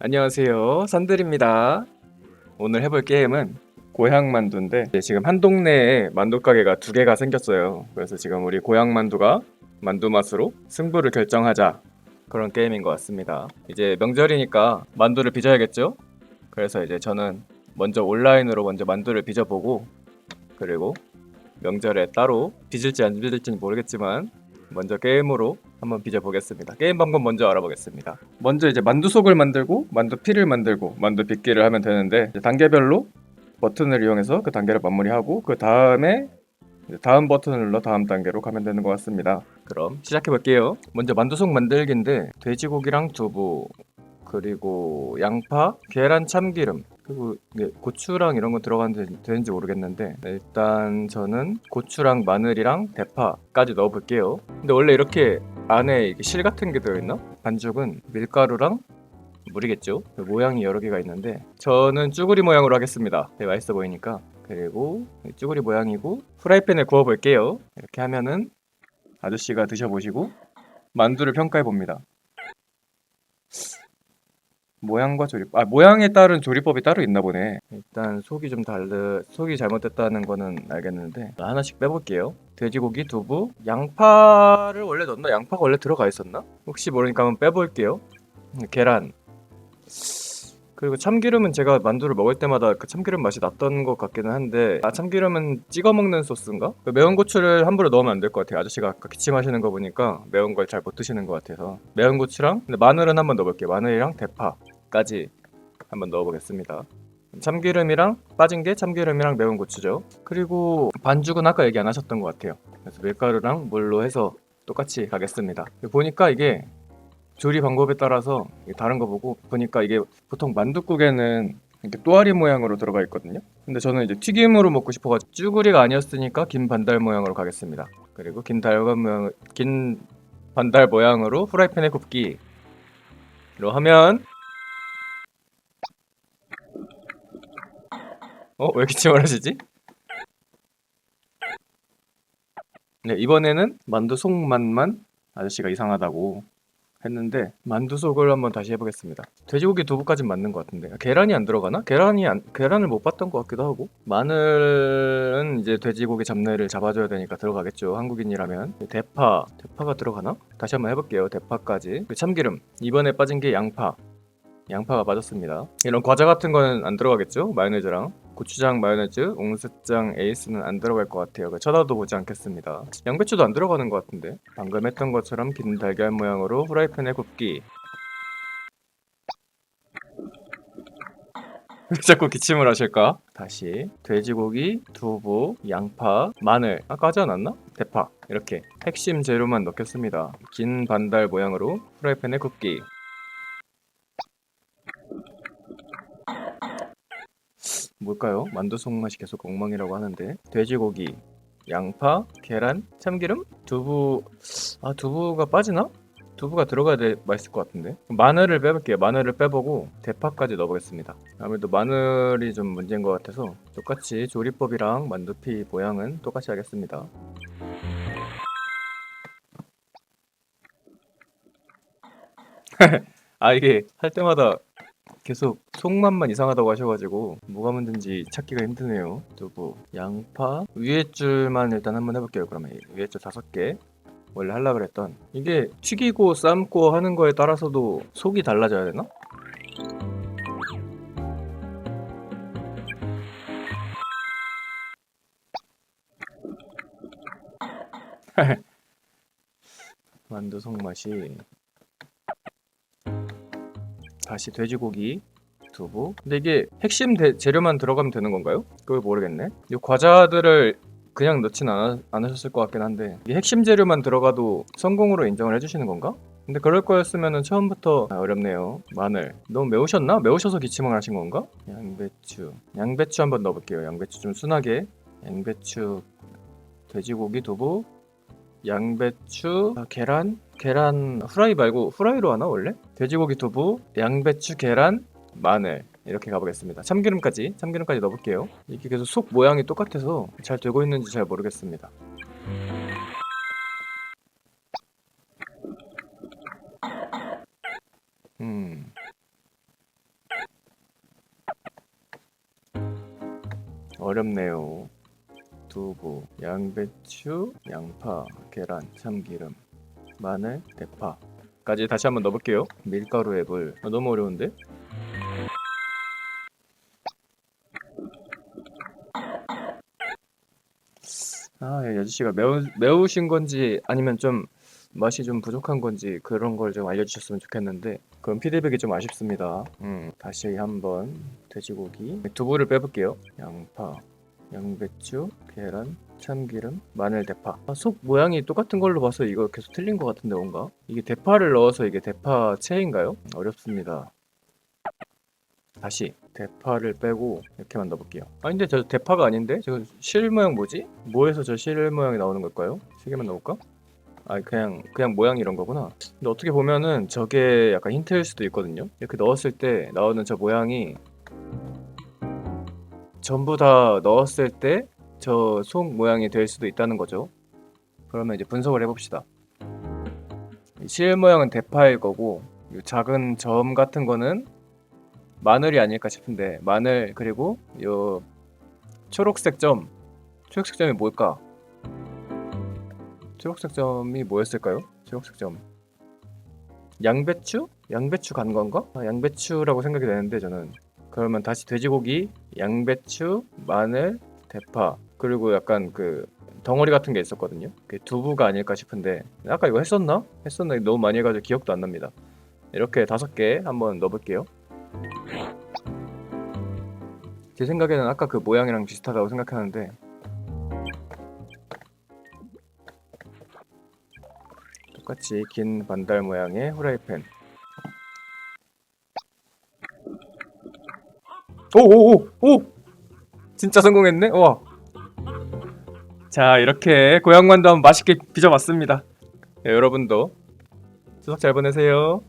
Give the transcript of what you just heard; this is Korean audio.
안녕하세요. 산들입니다. 오늘 해볼 게임은 고향 만두인데 이제 지금 한 동네에 만두 가게가 두 개가 생겼어요. 그래서 지금 우리 고향 만두가 만두 맛으로 승부를 결정하자 그런 게임인 것 같습니다. 이제 명절이니까 만두를 빚어야겠죠? 그래서 이제 저는 먼저 온라인으로 먼저 만두를 빚어보고 그리고 명절에 따로 빚을지 안 빚을지는 모르겠지만 먼저 게임으로 한번 빚어보겠습니다. 게임 방법 먼저 알아보겠습니다. 먼저 이제 만두 속을 만들고 만두 피를 만들고 만두 빚기를 하면 되는데 단계별로 버튼을 이용해서 그 단계를 마무리하고 그 다음에 다음 버튼을 눌러 다음 단계로 가면 되는 것 같습니다. 그럼 시작해 볼게요. 먼저 만두 속 만들기인데 돼지고기랑 두부 그리고 양파, 계란, 참기름 그리고 고추랑 이런 거 들어가는데 되는지 모르겠는데 일단 저는 고추랑 마늘이랑 대파까지 넣어 볼게요. 근데 원래 이렇게 안에 이게 실 같은 게 들어있나? 반죽은 밀가루랑 물이겠죠. 그 모양이 여러 개가 있는데 저는 쭈구리 모양으로 하겠습니다. 되게 맛있어 보이니까. 그리고 쭈구리 모양이고 프라이팬에 구워 볼게요. 이렇게 하면은 아저씨가 드셔보시고 만두를 평가해 봅니다. 모양과 조립 아 모양에 따른 조리법이 따로 있나 보네. 일단 속이 좀 다르 속이 잘못됐다는 거는 알겠는데 하나씩 빼볼게요. 돼지고기, 두부, 양파를 원래 넣나? 양파가 원래 들어가 있었나? 혹시 모르니까 한번 빼볼게요. 계란 그리고 참기름은 제가 만두를 먹을 때마다 그 참기름 맛이 났던 것 같기는 한데 아 참기름은 찍어 먹는 소스인가? 그 매운 고추를 함부로 넣으면 안 될 것 같아요. 아저씨가 아까 기침하시는 거 보니까 매운 걸 잘 못 드시는 것 같아서. 매운 고추랑? 마늘은 한번 넣어볼게요. 마늘이랑 대파까지 한번 넣어보겠습니다. 참기름이랑 빠진 게 참기름이랑 매운 고추죠. 그리고 반죽은 아까 얘기 안 하셨던 것 같아요. 그래서 밀가루랑 물로 해서 똑같이 가겠습니다. 보니까 이게 조리 방법에 따라서 다른 거 보고 보니까 이게 보통 만둣국에는 이렇게 또아리 모양으로 들어가 있거든요. 근데 저는 이제 튀김으로 먹고 싶어가지고 쭈구리가 아니었으니까 긴 반달 모양으로 가겠습니다. 그리고 긴 달걀 모양, 긴 반달 모양으로 프라이팬에 굽기로 하면 어? 왜 기침을 하시지? 네, 이번에는 만두 속맛만 아저씨가 이상하다고 했는데 만두 속을 한번 다시 해보겠습니다. 돼지고기 두부까진 맞는 것 같은데 계란이 안 들어가나? 계란이 안, 계란을 못 봤던 것 같기도 하고 마늘은 이제 돼지고기 잡내를 잡아줘야 되니까 들어가겠죠. 한국인이라면 대파 대파가 들어가나? 다시 한번 해볼게요. 대파까지 그 참기름 이번에 빠진 게 양파 양파가 빠졌습니다. 이런 과자 같은 거는 안 들어가겠죠? 마요네즈랑 고추장, 마요네즈, 옹스장, 에이스는 안 들어갈 것 같아요. 그 쳐다도 보지 않겠습니다. 양배추도 안 들어가는 것 같은데. 방금 했던 것처럼 긴 달걀 모양으로 후라이팬에 굽기. 왜 자꾸 기침을 하실까? 다시 돼지고기, 두부, 양파, 마늘 아까 하지 않았나? 대파 이렇게 핵심 재료만 넣겠습니다. 긴 반달 모양으로 후라이팬에 굽기. 뭘까요? 만두 속맛이 계속 엉망이라고 하는데 돼지고기, 양파, 계란, 참기름, 두부 아 두부가 빠지나? 두부가 들어가야 돼 맛있을 것 같은데. 마늘을 빼볼게요. 마늘을 빼보고 대파까지 넣어보겠습니다. 아무래도 마늘이 좀 문제인 것 같아서 똑같이 조리법이랑 만두피 모양은 똑같이 하겠습니다. 아 이게 할 때마다 계속 속맛만 이상하다고 하셔가지고 뭐가 문제인지 찾기가 힘드네요. 두부, 양파, 위에 줄만 일단 한번 해볼게요. 그러면 위에 줄 다섯 개 원래 하려 그랬던 이게 튀기고 삶고 하는 거에 따라서도 속이 달라져야 되나? 만두 속맛이 다시 돼지고기 두부 근데 이게 핵심 대- 재료만 들어가면 되는 건가요? 그걸 모르겠네 이 과자들을 그냥 넣진 않아, 않으셨을 것 같긴 한데 이게 핵심 재료만 들어가도 성공으로 인정을 해주시는 건가? 근데 그럴 거였으면 처음부터 아, 어렵네요 마늘 너무 매우셨나? 매우셔서 기침을 하신 건가? 양배추 양배추 한번 넣어볼게요 양배추 좀 순하게 양배추 돼지고기 두부 양배추 아, 계란 계란 후라이 말고 후라이로 하나 원래? 돼지고기 두부, 양배추, 계란, 마늘 이렇게 가보겠습니다. 참기름까지 참기름까지 넣어볼게요. 이게 계속 속 모양이 똑같아서 잘 되고 있는지 잘 모르겠습니다. 음. 어렵네요. 두부, 양배추, 양파, 계란, 참기름, 마늘, 대파까지 다시 한번 넣어볼게요. 밀가루에 물. 아, 너무 어려운데? 아, 이 아저씨가 매우 매우신 건지 아니면 좀 맛이 좀 부족한 건지 그런 걸 좀 알려주셨으면 좋겠는데 그럼 피드백이 좀 아쉽습니다. 음, 다시 한번 돼지고기 두부를 빼볼게요. 양파, 양배추, 계란, 참기름, 마늘, 대파. 아, 속 모양이 똑같은 걸로 봐서 이거 계속 틀린 것 같은데 뭔가? 이게 대파를 넣어서 이게 대파 채인가요? 어렵습니다. 다시 대파를 빼고 이렇게만 넣어볼게요. 아 근데 저 대파가 아닌데? 저 실 모양 뭐지? 뭐에서 저 실 모양이 나오는 걸까요? 세 개만 넣을까? 아 그냥 그냥 모양이 이런 거구나. 근데 어떻게 보면은 저게 약간 힌트일 수도 있거든요. 이렇게 넣었을 때 나오는 저 모양이 전부 다 넣었을 때 저 속 모양이 될 수도 있다는 거죠. 그러면 이제 분석을 해봅시다. 이실 모양은 대파일 거고 이 작은 점 같은 거는 마늘이 아닐까 싶은데 마늘 그리고 요 초록색 점 초록색 점이 뭘까? 초록색 점이 뭐였을까요? 초록색 점 양배추? 양배추 간 건가? 아, 양배추라고 생각이 되는데 저는 그러면 다시 돼지고기, 양배추, 마늘, 대파 그리고 약간 그 덩어리 같은 게 있었거든요. 그게 두부가 아닐까 싶은데 아까 이거 했었나? 했었나? 너무 많이 해가지고 기억도 안 납니다. 이렇게 다섯 개 한번 넣어볼게요. 제 생각에는 아까 그 모양이랑 비슷하다고 생각하는데 똑같이 긴 반달 모양의 후라이팬 오오오 오! 진짜 성공했네 와. 자 이렇게 고향만두 한번 맛있게 빚어봤습니다 네, 여러분도 추석 잘 보내세요